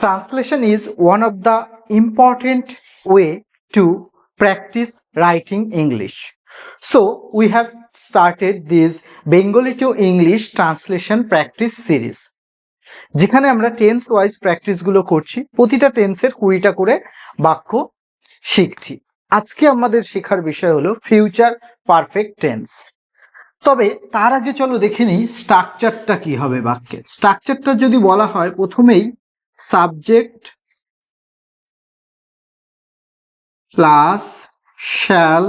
Translation is one of the important way to practice writing English. So we have started this Bengali to English translation practice series. যেখানে আমরা tense wise প্র্যাকটিসগুলো করছি প্রতিটা টেন্সের কুড়িটা করে বাক্য শিখছি আজকে আমাদের শেখার বিষয় হলো ফিউচার পারফেক্ট টেন্স তবে তার আগে চলো দেখে নিই স্ট্রাকচারটা কি হবে বাক্যের স্ট্রাকচারটা যদি বলা হয় প্রথমেই সাবজেক্ট প্লাস শ্যাল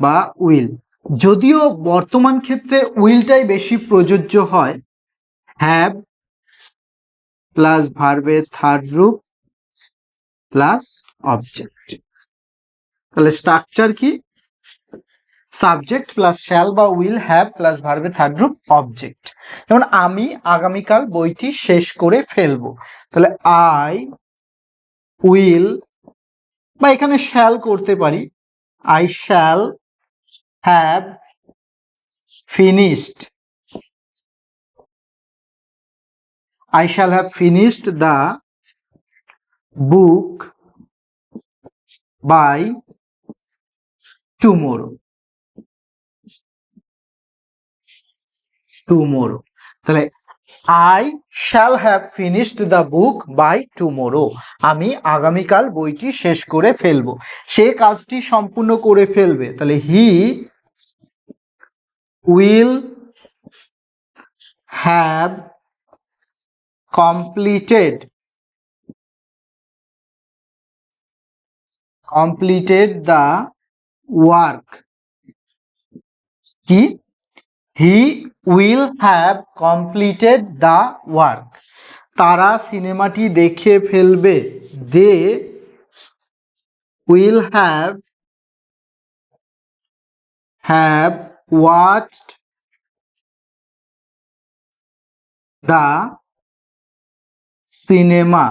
বা উইল। যদিও বর্তমান ক্ষেত্রে উইলটাই বেশি প্রযোজ্য হয়, হ্যাভ প্লাস ভার্বের থার্ড রূপ প্লাস অবজেক্ট। তাহলে স্ট্রাকচার কি? সাবজেক্ট প্লাস শ্যাল বা উইল হ্যাভ প্লাস ভার্বে থার্ড রূপ অবজেক্ট যেমন আমি আগামীকাল বইটি শেষ করে ফেলব। তাহলে আই উইল বা এখানে শ্যাল করতে পারি। I shall have finished I shall have finished the book by tomorrow. Tomorrow. তাহলে I shall have finished the book by tomorrow আমি আগামীকাল বইটি শেষ করে ফেলব। সে কাজটি সম্পূর্ণ করে ফেলবে। তাহলে he will have completed completed the work কি? He will have completed the work তারা সিনেমাটি দেখে ফেলবে। They will have have watched the cinema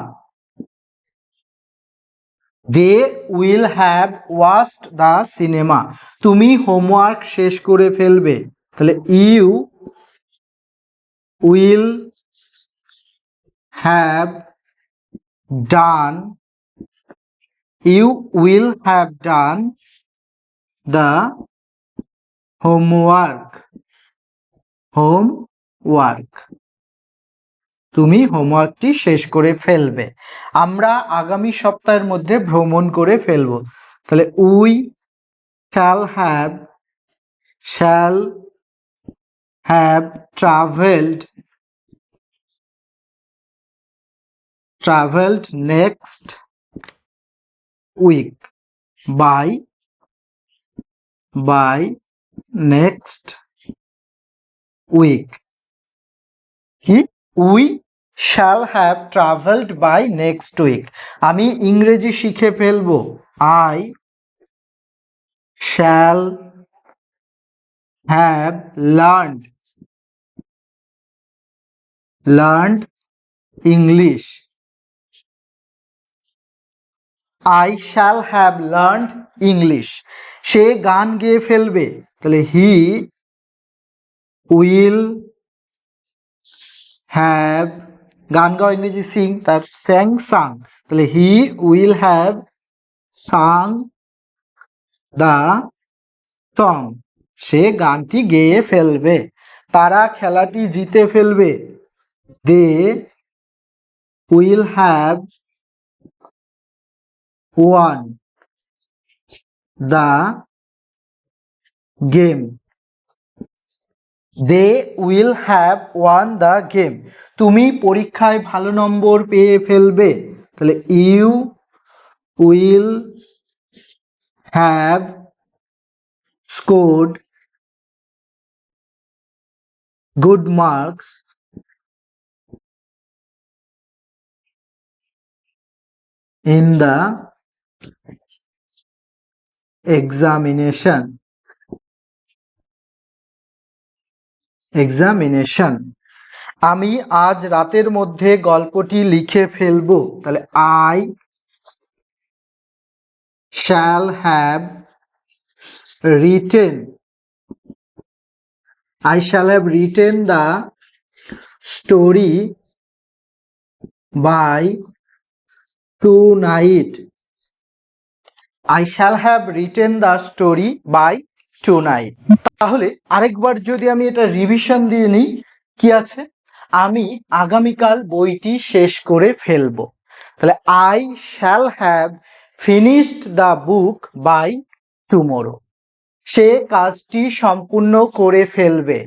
they will have watched the cinema তুমি হোমওয়ার্ক শেষ করে ফেলবে। তাহলে you will have done, you will have done the homework homework. তুমি হোমওয়ার্কটি শেষ করে ফেলবে। আমরা আগামী সপ্তাহের মধ্যে ভ্রমণ করে ফেলব। তাহলে we shall have, shall have travelled travelled next week by by next week কি we shall have travelled by next week আমি ইংরেজি শিখে ফেলব। I shall have learned learned English I shall have learned English সে গান গেয়ে ফেলবে। তাহলে he will have গান গাওয়া ইংরেজি সিং তার স্যাং সাং তাহলে he will have sung the song সে গানটি গেয়ে ফেলবে। তারা খেলাটি জিতে ফেলবে। They will have won the game they will have won the game তুমি পরীক্ষায় ভালো নম্বর পেয়ে ফেলবে। তাহলে you will have scored good marks in the examination examination আমি আজ রাতের মধ্যে গল্পটি লিখে ফেলব। তাহলে I shall have written I shall have written the story by I shall have written the story by tonight তাহলে আরেকবার যদি আমি এটা রিভিশন দিয়ে নিই, কি আছে? আমি আগামীকাল বইটি শেষ করে ফেলব। তাহলে I shall have finished the book by tomorrow সে কাজটি সম্পূর্ণ করে ফেলবে।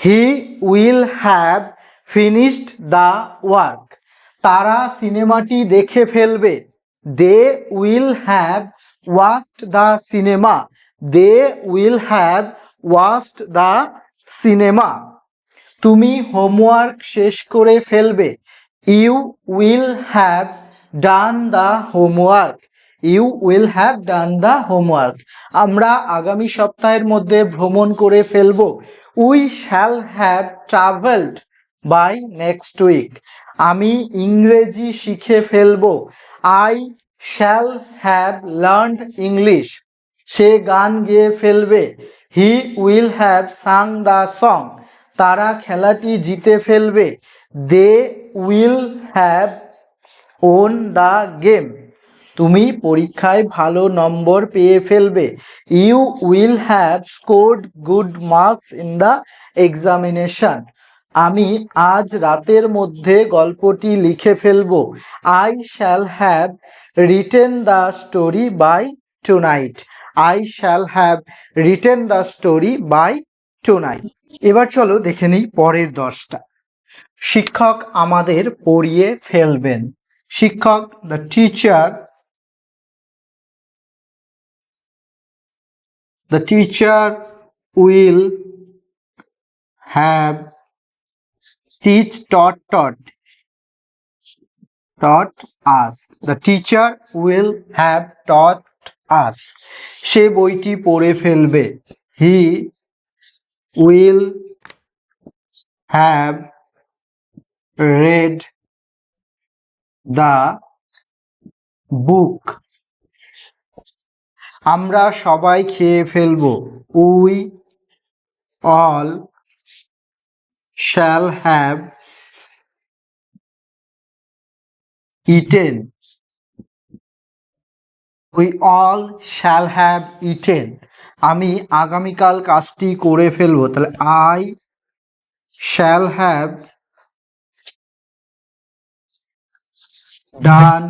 He will have finished the work তারা সিনেমাটি দেখে ফেলবে। They will have watched the cinema. They will have watched the cinema. তুমি হোমওয়ার্ক শেষ করে ফেলবে। You will have done the homework. You will have done the homework. আমরা আগামী সপ্তাহের মধ্যে ভ্রমণ করে ফেলব। We shall have travelled by next week আমি ইংরেজি শিখে ফেলব। I shall have learned English সে গান গেয়ে ফেলবে। He will have sung the song তারা খেলাটি জিতে ফেলবে। They will have won the game তুমি পরীক্ষায় ভালো নম্বর পেয়ে ফেলবে। You will have scored good marks in the examination আমি আজ রাতের মধ্যে গল্পটি লিখে ফেলব। I shall have written the story by tonight I shall have written the story by tonight এবার চলো দেখে নিই পরের দশটা। শিক্ষক আমাদের পড়িয়ে ফেলবেন। শিক্ষক the teacher the teacher will have teach taught taught taught us the teacher will have taught us সে বইটি পড়ে ফেলবে he will have read the book আমরা সবাই খেয়ে ফেলব we all shall have eaten we all shall have eaten আমি আগামীকাল কাজটি করে ফেলব। তাহলে I shall have done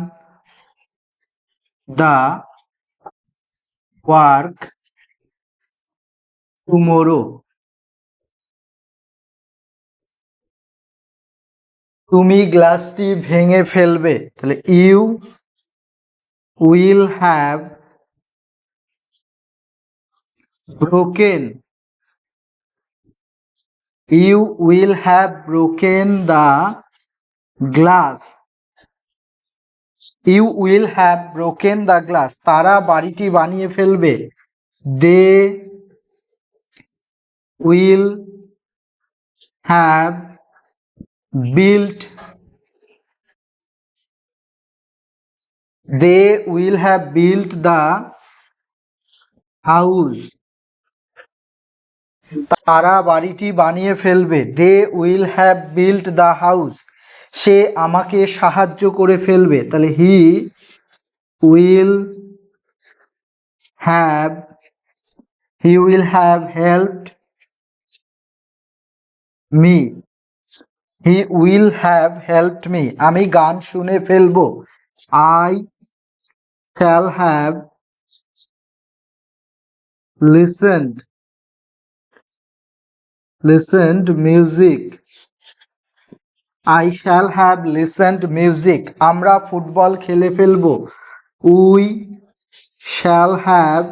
the work tomorrow তুমি গ্লাসটি ভেঙে ফেলবে, তাহলে you will have broken you will have broken the glass you will have broken the glass তারা বাড়িটি বানিয়ে ফেলবে they will have built they will have built the house তারা বাড়িটি বানিয়ে ফেলবে। They will have built the house সে আমাকে সাহায্য করে ফেলবে। তাহলে he will have he will have helped me he will have helped me আমি গান শুনে ফেলব। I shall have listened listened music I shall have listened music আমরা ফুটবল খেলে ফেলব। We shall have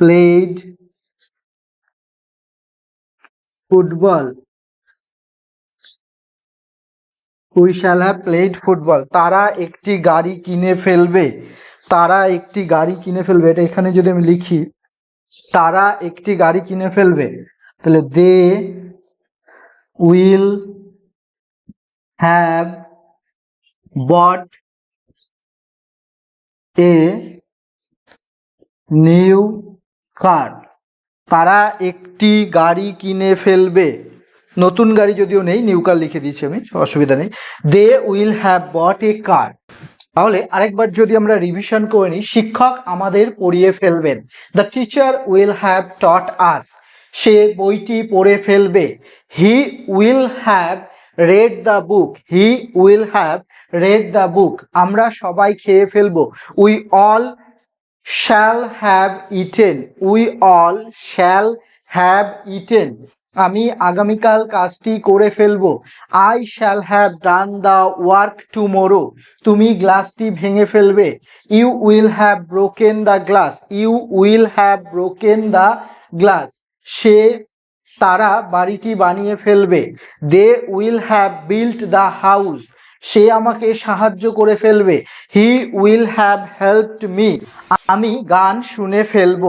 played football. We shall have played football তারা একটি গাড়ি কিনে ফেলবে। তারা একটি গাড়ি কিনে ফেলবে। এটা এখানে যদি আমি লিখি, তারা একটি গাড়ি কিনে ফেলবে। তাহলে they will have bought a new car তারা একটি গাড়ি কিনে ফেলবে। নতুন গাড়ি যদিও নেই নিউ কার লিখে দিয়েছি আমি, অসুবিধা নেই। They will have bought a car তাহলে আরেকবার যদি আমরা রিভিশন করে নিই, শিক্ষক আমাদের পড়িয়ে ফেলবেন। The teacher will have taught us সে বইটি পড়ে ফেলবে। He will have read the book he will have read the book আমরা সবাই খেয়ে ফেলব। We all shall have eaten we all shall have eaten আমি আগামীকাল কাজটি করে ফেলব। I shall have done the work tomorrow তুমি গ্লাসটি ভেঙে ফেলবে। You will have broken the glass you will have broken the glass সে তারা বাড়িটি বানিয়ে ফেলবে। They will have built the house সে আমাকে সাহায্য করে ফেলবে। He will have helped me আমি গান শুনে ফেলব।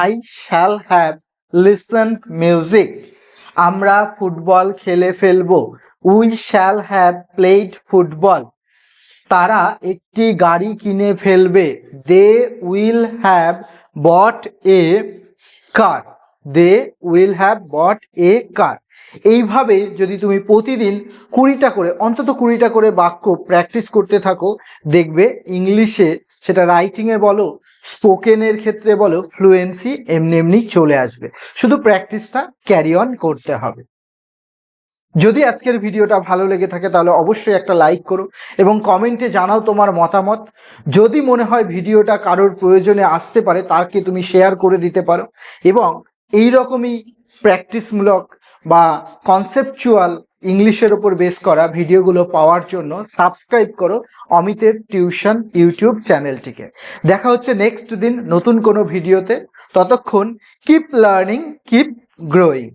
I shall have listen music আমরা ফুটবল খেলে ফেলব। We shall have played football তারা একটি গাড়ি কিনে ফেলবে। They will have bought a car they will have bought a car এইভাবে যদি তুমি প্রতিদিন কুড়িটা করে, অন্তত কুড়িটা করে বাক্য প্র্যাকটিস করতে থাকো, দেখবে ইংলিশে সেটা রাইটিংয়ে বলো স্পোকেনের ক্ষেত্রে বলো ফ্লুয়েন্সি এমনি এমনি চলে আসবে। শুধু প্র্যাকটিসটা ক্যারি অন করতে হবে। যদি আজকের ভিডিওটা ভালো লেগে থাকে তাহলে অবশ্যই একটা লাইক করো এবং কমেন্টে জানাও তোমার মতামত। যদি মনে হয় ভিডিওটা কারোর প্রয়োজনে আসতে পারে তাকে তুমি শেয়ার করে দিতে পারো এবং এই রকমই প্র্যাকটিসমূলক বা কনসেপচুয়াল ইংলিশের ওপর বেস করা ভিডিওগুলো পাওয়ার জন্য সাবস্ক্রাইব করো অমিতের টিউশন ইউটিউব চ্যানেলটিকে দেখা হচ্ছে নেক্সট দিন নতুন কোনো ভিডিওতে। ততক্ষণ কিপ লার্নিং কিপ গ্রোয়িং